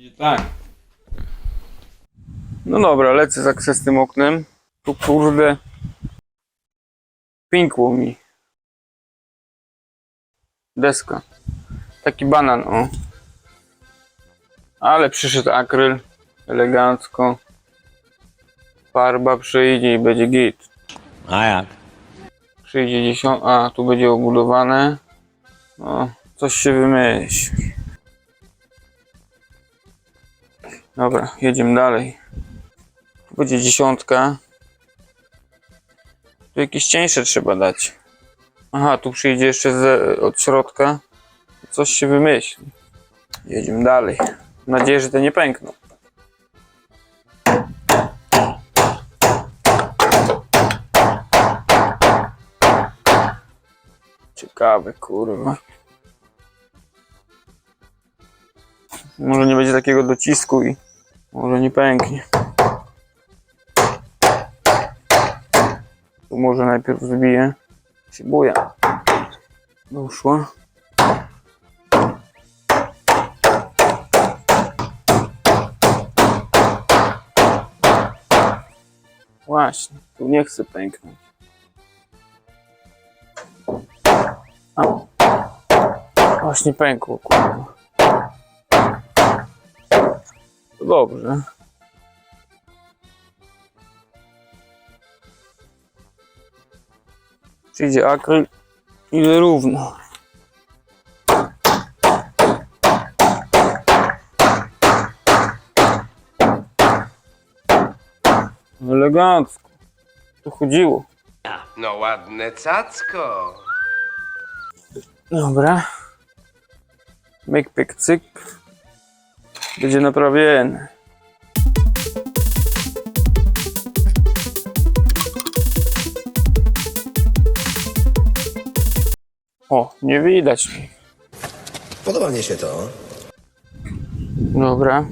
nie tak. No dobra, lecę za z tym oknem. Tu kurde. Pinkło mi. Deska. Taki banan, o. Ale przyszedł akryl. Elegancko. Farba przyjdzie i będzie git. A jak? Przyjdzie dziesiąt... A, tu będzie obudowane. No, coś się wymyśli. Dobra, jedziemy dalej. Tu będzie dziesiątka. Tu jakieś cieńsze trzeba dać. Aha, tu przyjdzie jeszcze z, od środka. Coś się wymyśli. Jedziemy dalej. Mam nadzieję, że te nie pękną. Ciekawe, kurwa. Może nie będzie takiego docisku i może nie pęknie. Tu może najpierw zbiję. Się buja. Doszło. Właśnie, tu nie chcę pęknąć. A. Właśnie pękło, kurwa. Dobrze. Przyjdzie akryl i równo. Elegancko. Tu chodziło. No ładne cacko. Dobra. Myk, pyk, cyk. Będzie naprawiony. O, nie widać mi. Podoba mnie się to. Dobra.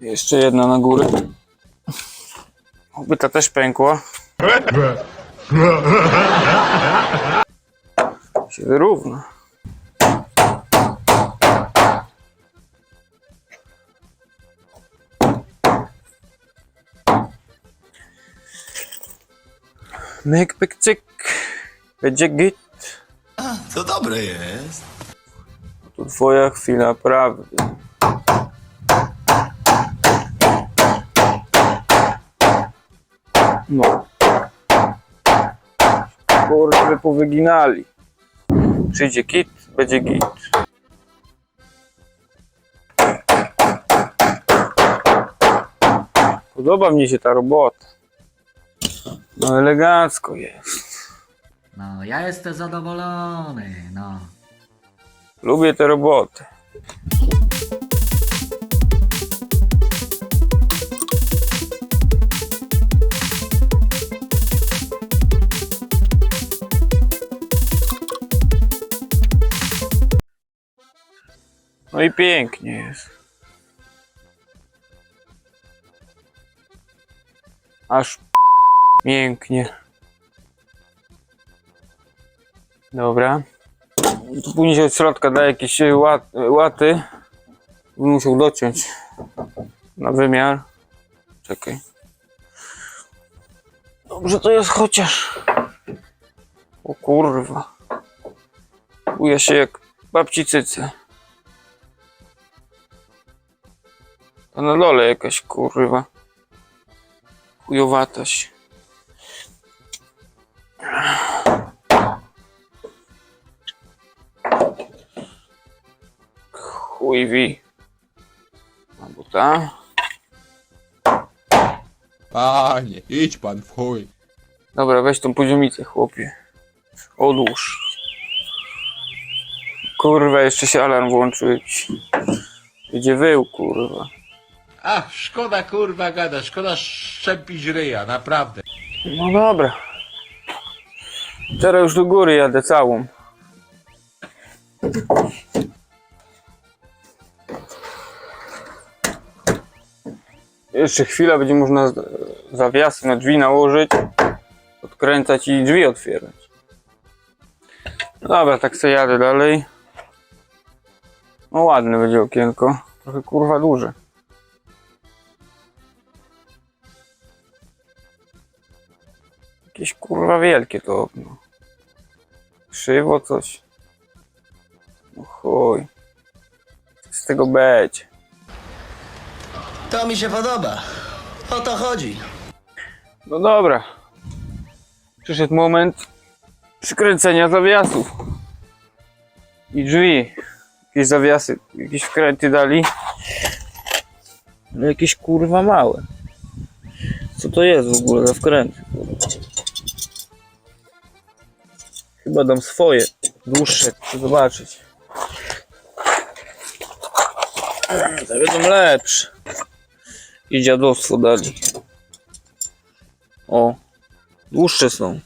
Jeszcze jedna na górę. Oby ta też pękła. Się wyrówna. Myk, pyk, cyk. Będzie git. To dobre jest. To twoja chwila prawdy. No. Kurde, powyginali. Przyjdzie kit, będzie git. Podoba mi się ta robota. No elegancko jest. No, ja jestem zadowolony, no. Lubię tę robotę. No i pięknie jest. Aż pięknie. Dobra. Później od środka da jakieś e, łat, łaty. Bym musiał dociąć na wymiar. Czekaj. Dobrze to jest chociaż. O kurwa. Buja się jak babci cyce. A na dole jakaś kurwa. Chujowataś. Chuj wi. Albo ta. Panie, idź pan w chuj. Dobra, weź tą poziomicę, chłopie. Odłóż. Kurwa, jeszcze się alarm włączyć. Będzie wył, kurwa. Ach, szkoda kurwa gada, szkoda szczepić ryja, naprawdę. No dobra. Teraz już do góry jadę całą. Jeszcze chwila będzie można zawiasy na drzwi nałożyć, odkręcać i drzwi otwierać. Dobra, tak sobie jadę dalej. No ładne będzie okienko. Trochę kurwa duże. Jakieś kurwa wielkie to okno. Krzywo coś. No chuj. Co z tego będzie? To mi się podoba. O to chodzi. No dobra. Przyszedł moment przykręcenia zawiasów. I drzwi. Jakieś zawiasy, jakieś wkręty dali. Ale jakieś kurwa małe. Co to jest w ogóle za wkręty? kurwa? Chyba dam swoje. Dłuższe. Chcę zobaczyć. Będą lepsze. I dziadostwo dali. O, dłuższe są.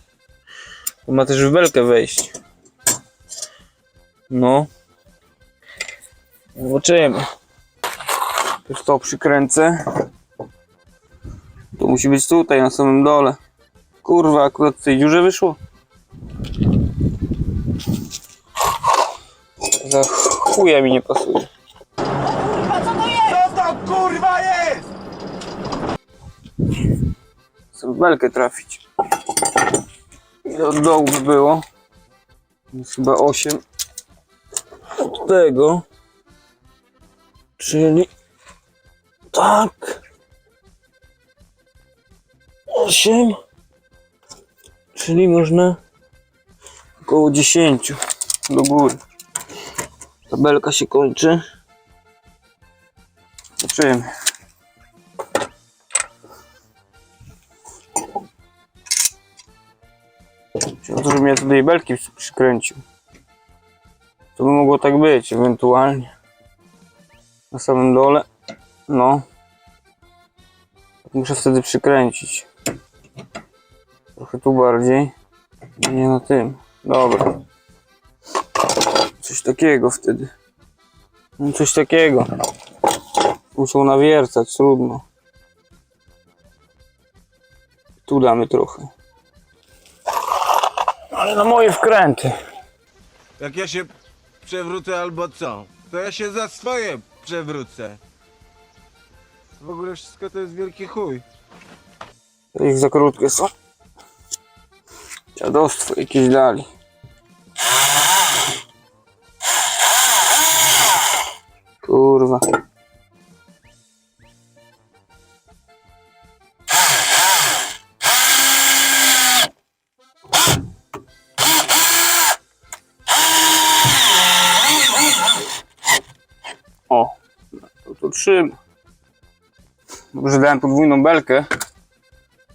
To ma też w belkę wejść. No. Zobaczymy. Też to przykręcę. To musi być tutaj, na samym dole. Kurwa, akurat w tej dziurze wyszło. Za chuja mi nie pasuje. W belkę trafić. Ile od dołu by było? Chyba 8 od tego. Czyli tak. 8. Czyli można około 10 do góry. Tabelka się kończy. Zobaczymy. Chciałbym, żebym ja tutaj belki przy- przykręcił. To by mogło tak być, ewentualnie. Na samym dole. No. Muszę wtedy przykręcić. Trochę tu bardziej. Nie na tym. Dobra. Coś takiego wtedy. No coś takiego. Muszą nawiercać, trudno. Tu damy trochę. Ale na moje wkręty. Jak ja się przewrócę albo co, to ja się za swoje przewrócę. W ogóle wszystko to jest wielki chuj. Ich za krótkie są. Dziadostwo jakieś dali. Kurwa. Dałem podwójną belkę.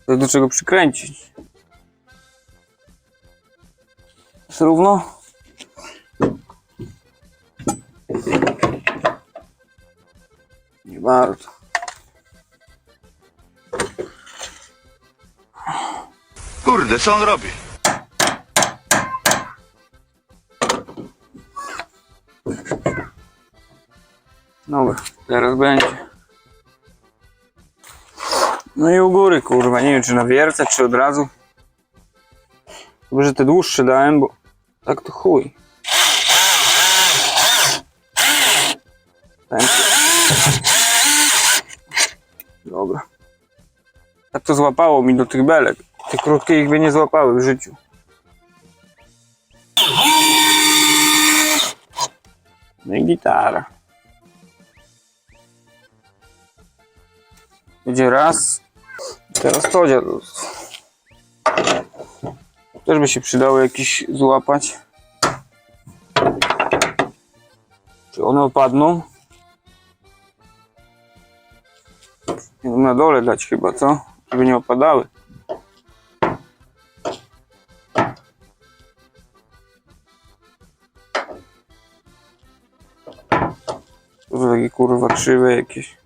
To do czego przykręcić. Jest równo? Nie bardzo. Kurde, co on robi? Dobra, teraz będzie. No i u góry, kurwa, nie wiem czy nawiercać, czy od razu. Chyba, że te dłuższe dałem, bo tak to chuj. Dobra. Tak to złapało mi do tych belek. Te krótkie ich by nie złapały w życiu. No i gitara. Będzie raz. Teraz dziadostwo. Też by się przydało jakiś złapać. Czy one opadną? Na dole dać chyba, co? Żeby nie opadały. To takie kurwa krzywe jakieś.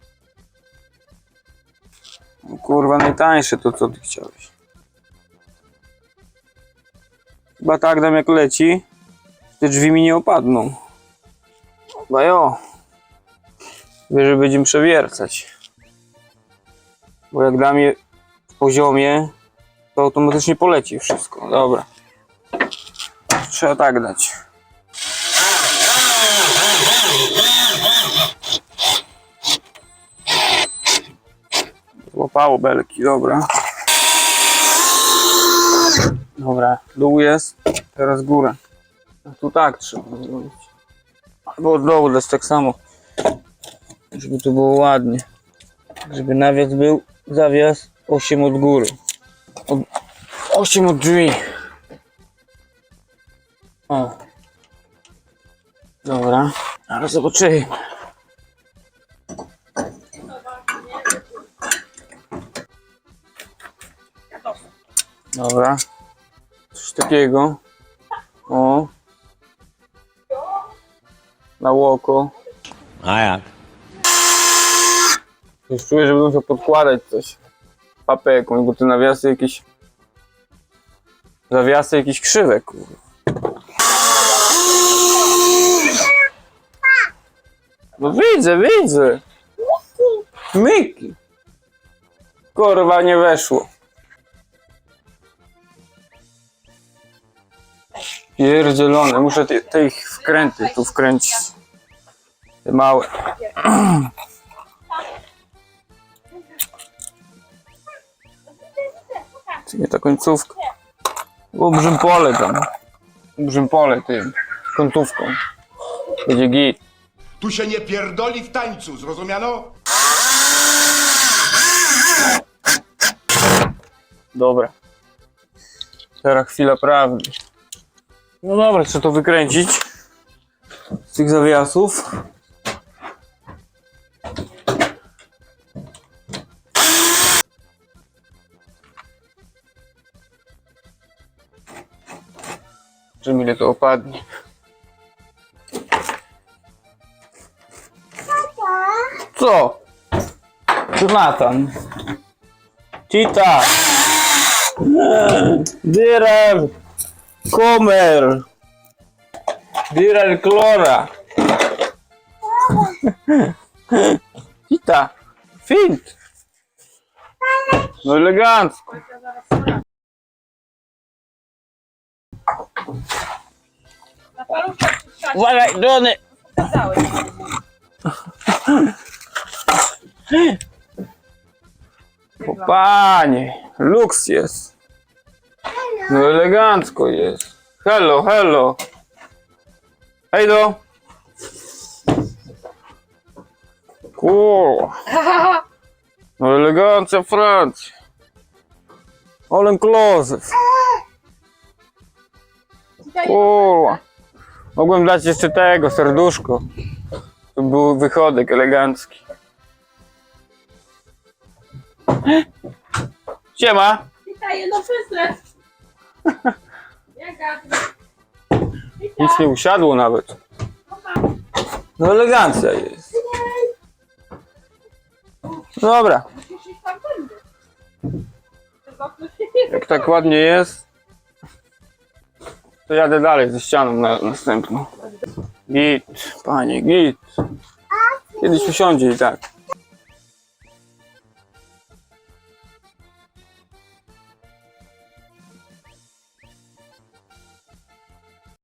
Kurwa najtańsze to co ty chciałeś. Chyba tak dam jak leci. Te drzwi mi nie opadną. Chyba jo. Że będziemy przewiercać. Bo jak dam je w poziomie, to automatycznie poleci wszystko. Dobra. Trzeba tak dać. Złapało belki, dobra. Dobra, dół jest, teraz górę. No tu tak trzeba zrobić. Albo od dołu, jest tak samo. Żeby to było ładnie. Żeby nawias był, zawias 8 od góry. Od, 8 od drzwi. O. Dobra, ale zobaczymy. Takiego. O. Na łoko. A jak? Już czuję, że musiał podkładać coś. Papę jakąś, bo te nawiasy jakieś... Zawiasy jakieś krzywe, kurwa. No widzę, widzę. Miki. Kurwa, nie weszło. Pierdzielone, muszę te, te ich wkręty tu wkręcić. Te małe. Czy nie ta końcówka? Ubrzym pole tam. Ubrzym pole tym. Końcówką. Będzie git. Tu się nie pierdoli w tańcu, zrozumiano? Dobra. Teraz chwila prawdy. No dobra, trzeba to wykręcić z tych zawiasów. Czym ile to opadnie. Co? Jonathan. Tita. Direr Comer Direr Clora Kita Fint No elegancko Uważaj, Johnny! O panie, luks jest. No elegancko jest. Hello, hello. Hejdo. Kurwa. No elegancja Francja. All inclusive. Kurwa. Mogłem dać jeszcze tego, serduszko. To był wychodek elegancki. Siema. Witaj, no przyznać. Nic nie usiadło nawet. No elegancja jest. Dobra, tam tędy. jak tak ładnie jest, to jadę dalej ze ścianą na następną. Git, panie, git. Kiedyś usiądzie i tak.